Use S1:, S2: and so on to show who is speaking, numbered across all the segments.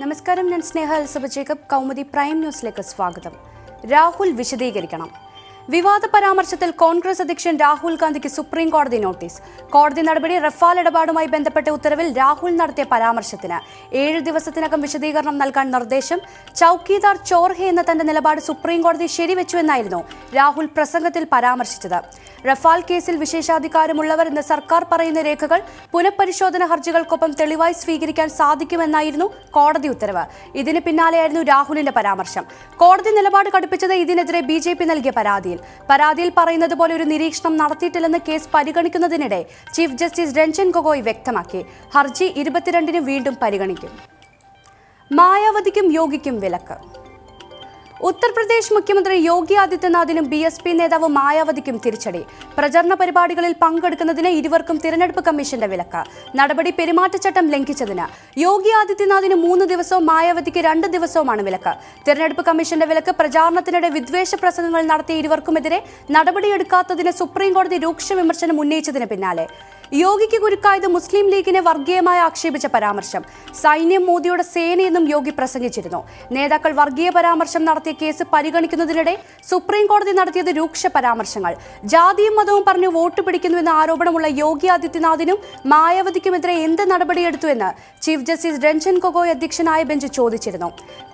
S1: നമസ്കാരം ഞാൻ Sneha Elizabeth Jacob Kaumudi prime ന്യൂസിലേക്ക് സ്വാഗതം രാഹുൽ വിശദീകരിക്കണം വിവാദ പരാമർശത്തിൽ കോൺഗ്രസ് അധ്യക്ഷൻ രാഹുൽ ഗാന്ധിക്ക് സുപ്രീം കോടതി നോട്ടീസ് കോടതി നടപടി റഫാൽ ഇടപാടുമായി ബന്ധപ്പെട്ട ഉത്തരവിൽ രാഹുൽ നടത്തിയ പരാമർശത്തിന് ഏഴ് ദിവസത്തിനകം വിശദീകരണം നൽകാൻ നിർദ്ദേശം ചൌക്കിദാർ ചോർഹെ എന്ന തന്റെ നിലപാട് സുപ്രീം കോടതി ശരിവെച്ചുവെന്നായിരുന്നു രാഹുൽ പ്രസംഗത്തിൽ പരാമർശിച്ചത് റഫാൽ കേസിൽ വിശേഷാധികാരമുള്ളവർ എന്ന് സർക്കാർ പറയുന്ന രേഖകൾ പുനഃപരിശോധന ഹർജികൾക്കൊപ്പം തെളിവായി സ്വീകരിക്കാൻ സാധിക്കുമെന്നായിരുന്നു കോടതി ഉത്തരവ് ഇതിന് പിന്നാലെയായിരുന്നു രാഹുലിന്റെ പരാമർശം കോടതി നിലപാട് കടുപ്പിച്ചത് ഇതിനെതിരെ ബി നൽകിയ പരാതിയിൽ കോടതിയിൽ പരാതിയിൽ പറയുന്നത് പോലെ ഒരു നിരീക്ഷണം നടത്തിയിട്ടില്ലെന്ന് കേസ് പരിഗണിക്കുന്നതിനിടെ ചീഫ് ജസ്റ്റിസ് രഞ്ജൻ ഗൊഗോയ് വ്യക്തമാക്കി ഹർജി ഇരുപത്തിരണ്ടിന് വീണ്ടും പരിഗണിക്കും മായാവതിക്കും യോഗിക്കും വിലക്ക് ഉത്തർപ്രദേശ് മുഖ്യമന്ത്രി യോഗി ആദിത്യനാഥിനും ബി എസ് പി നേതാവ് മായാവതിക്കും തിരിച്ചടി പ്രചരണ പരിപാടികളിൽ പങ്കെടുക്കുന്നതിന് ഇരുവർക്കും തിരഞ്ഞെടുപ്പ് കമ്മീഷന്റെ വിലക്ക് നടപടി പെരുമാറ്റച്ചട്ടം ലംഘിച്ചതിന് യോഗി ആദിത്യനാഥിന് മൂന്ന് ദിവസവും മായാവതിക്ക് രണ്ട് ദിവസവുമാണ് വിലക്ക് തിരഞ്ഞെടുപ്പ് കമ്മീഷന്റെ വിലക്ക് പ്രചാരണത്തിനിടെ വിദ്വേഷ പ്രസംഗങ്ങൾ നടത്തിയ ഇരുവർക്കുമെതിരെ നടപടിയെടുക്കാത്തതിന് സുപ്രീംകോടതി രൂക്ഷ വിമർശനം ഉന്നയിച്ചതിന് പിന്നാലെ യോഗിക്ക് കുരുക്കായത് മുസ്ലിം ലീഗിനെ വർഗീയമായി ആക്ഷേപിച്ച പരാമർശം സൈന്യം മോദിയുടെ സേനയെന്നും യോഗി പ്രസംഗിച്ചിരുന്നു നേതാക്കൾ വർഗീയ പരാമർശം നടത്തിയ കേസ് പരിഗണിക്കുന്നതിനിടെ സുപ്രീംകോടതി നടത്തിയത് രൂക്ഷ പരാമർശങ്ങൾ ജാതിയും മതവും പറഞ്ഞ് വോട്ട് പിടിക്കുന്നുവെന്ന ആരോപണമുള്ള യോഗി ആദിത്യനാഥിനും മായാവതിക്കുമെതിരെ എന്ത് നടപടിയെടുത്തു എന്ന് ചീഫ് ജസ്റ്റിസ് രഞ്ജൻ ഗൊഗോയ് അധ്യക്ഷനായ ബെഞ്ച് ചോദിച്ചിരുന്നു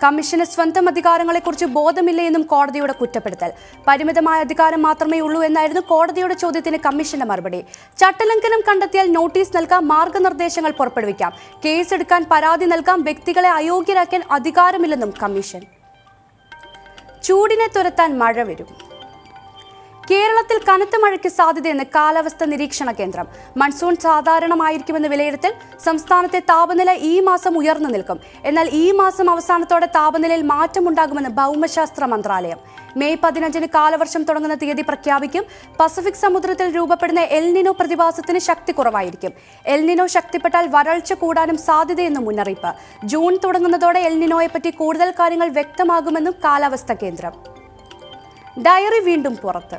S1: കമ്മീഷന് സ്വന്തം അധികാരങ്ങളെക്കുറിച്ച് ബോധമില്ലെന്നും കോടതിയുടെ കുറ്റപ്പെടുത്തൽ പരിമിതമായ അധികാരം മാത്രമേ ഉള്ളൂ എന്നായിരുന്നു കോടതിയുടെ ചോദ്യത്തിന് കമ്മീഷന്റെ മറുപടി ചട്ടലംഘനം കണ്ടെത്തിയാൽ നോട്ടീസ് നൽകാം മാർഗനിർദ്ദേശങ്ങൾ പുറപ്പെടുവിക്കാം കേസെടുക്കാൻ പരാതി നൽകാം വ്യക്തികളെ അയോഗ്യരാക്കാൻ അധികാരമില്ലെന്നും കമ്മീഷൻ ചൂടിനെ തുരത്താൻ മഴ വരും കേരളത്തിൽ കനത്ത മഴയ്ക്ക് സാധ്യതയെന്ന് കാലാവസ്ഥ നിരീക്ഷണ കേന്ദ്രം മൺസൂൺ സാധാരണമായിരിക്കുമെന്ന് വിലയിരുത്തൽ സംസ്ഥാനത്തെ താപനില ഈ മാസം ഉയർന്നു നിൽക്കും എന്നാൽ ഈ മാസം അവസാനത്തോടെ താപനിലയിൽ മാറ്റമുണ്ടാകുമെന്ന് ഭൗമശാസ്ത്ര മന്ത്രാലയം മെയ് പതിനഞ്ചിന് കാലവർഷം തുടങ്ങുന്ന തീയതി പ്രഖ്യാപിക്കും പസഫിക് സമുദ്രത്തിൽ രൂപപ്പെടുന്ന എൽനിനോ പ്രതിഭാസത്തിന് ശക്തി കുറവായിരിക്കും എൽനിനോ ശക്തിപ്പെട്ടാൽ വരൾച്ച കൂടാനും സാധ്യതയെന്ന് മുന്നറിയിപ്പ് ജൂൺ തുടങ്ങുന്നതോടെ എൽനിനോയെപ്പറ്റി കൂടുതൽ കാര്യങ്ങൾ വ്യക്തമാകുമെന്നും കാലാവസ്ഥാ കേന്ദ്രം ഡയറി വീണ്ടും പുറത്ത്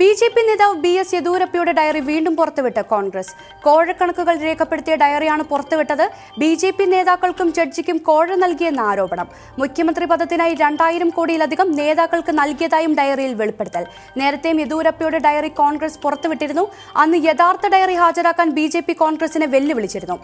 S1: ബി ജെ പി നേതാവ് ബി എസ് യെദ്യൂരപ്പയുടെ ഡയറി വീണ്ടും പുറത്തുവിട്ട് കോൺഗ്രസ് കോഴക്കണക്കുകൾ രേഖപ്പെടുത്തിയ ഡയറിയാണ് പുറത്തുവിട്ടത് ബി ജെ പി നേതാക്കൾക്കും ജഡ്ജിക്കും കോഴ നൽകിയെന്ന ആരോപണം മുഖ്യമന്ത്രി പദത്തിനായി രണ്ടായിരം കോടിയിലധികം നേതാക്കൾക്ക് നൽകിയതായും ഡയറിയിൽ വെളിപ്പെടുത്തൽ നേരത്തെയും യെദ്യൂരപ്പയുടെ ഡയറി കോൺഗ്രസ് പുറത്തുവിട്ടിരുന്നു അന്ന് യഥാർത്ഥ ഡയറി ഹാജരാക്കാൻ ബി ജെ പി കോൺഗ്രസിനെ വെല്ലുവിളിച്ചിരുന്നു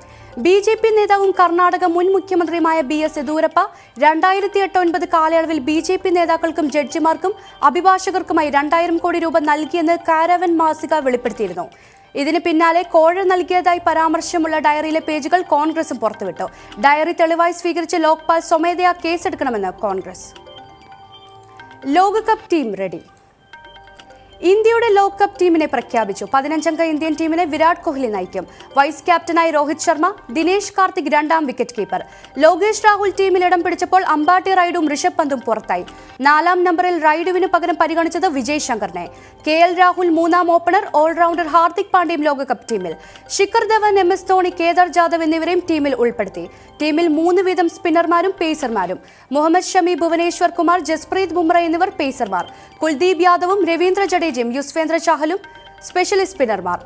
S1: ബി ജെ പി നേതാവും കർണാടക മുൻ മുഖ്യമന്ത്രിയുമായ ബി എസ് യെദ്യൂരപ്പ രണ്ടായിരത്തി എട്ട് ഒൻപത് കാലയളവിൽ ബി ജെ പി നേതാക്കൾക്കും ജഡ്ജിമാർക്കും അഭിഭാഷകർക്കുമായി രണ്ടായിരം കോടി രൂപ നൽകിയെന്ന് കാരവൻ മാസിക വെളിപ്പെടുത്തിയിരുന്നു ഇതിന് പിന്നാലെ കോഴ നൽകിയതായി പരാമർശമുള്ള ഡയറിയിലെ പേജുകൾ കോൺഗ്രസും പുറത്തുവിട്ടു ഡയറി തെളിവായി സ്വീകരിച്ച ലോക്പാൽ സ്വമേധയാ കേസെടുക്കണമെന്ന് കോൺഗ്രസ് ലോകകപ്പ് ടീം റെഡി ഇന്ത്യയുടെ ലോകകപ്പ് ടീമിനെ പ്രഖ്യാപിച്ചു പതിനഞ്ചംഗ ഇന്ത്യൻ ടീമിനെ വിരാട് കോഹ്ലി നയിക്കും വൈസ് ക്യാപ്റ്റനായി രോഹിത് ശർമ്മ ദിനേശ് കാർത്തിക് രണ്ടാം വിക്കറ്റ് കീപ്പർ ലോകേഷ് രാഹുൽ ടീമിൽ ഇടം പിടിച്ചപ്പോൾ അമ്പാട്ടി റൈഡും ഋഷഭ് പന്തും പുറത്തായി നാലാം നമ്പറിൽ റൈഡുവിന് പകരം പരിഗണിച്ചത് വിജയ് ശങ്കറിനെ കെ എൽ രാഹുൽ മൂന്നാം ഓപ്പണർ ഓൾറൗണ്ടർ ഹാർദിക് പാണ്ഡ്യയും ലോകകപ്പ് ടീമിൽ ശിഖർ ധവൻ എം എസ് ധോണി കേദാർ ജാദവ് എന്നിവരെയും ടീമിൽ ഉൾപ്പെടുത്തി ടീമിൽ മൂന്ന് വീതം സ്പിന്നർമാരും പേസർമാരും മുഹമ്മദ് ഷമി ഭുവനേശ്വർ കുമാർ ജസ്പ്രീത് ബുംറ എന്നിവർ പേസർമാർ കുൽദീപ് യാദവും രവീന്ദ്ര ജഡേജ ജഡേജയും യുസ്വേന്ദ്ര ചാഹലും സ്പെഷ്യലിസ്റ്റ് സ്പിന്നർമാർ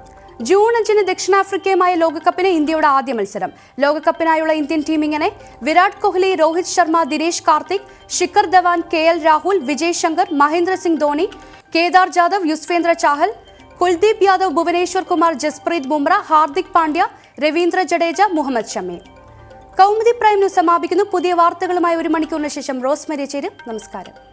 S1: ജൂൺ അഞ്ചിന് ദക്ഷിണാഫ്രിക്കയുമായ ലോകകപ്പിന് ഇന്ത്യയുടെ ആദ്യ മത്സരം ലോകകപ്പിനായുള്ള ഇന്ത്യൻ ടീമിങ്ങനെ Virat Kohli Rohit Sharma Dinesh Karthik Shikhar Dhawan K L Rahul Vijay Shankar Mahendra Singh Dhoni Kedar Jadhav Yuzvendra Chahal Kuldeep Yadav Bhuvneshwar Kumar Jasprit Bumrah Hardik Pandya Ravindra Jadeja Mohammed Shami Kaumudi prime news സമാപിക്കുന്നു പുതിയ വാർത്തകളുമായി ഒരു മണിക്കൂറിന് ശേഷം റോസ്മരി ചേരും നമസ്കാരം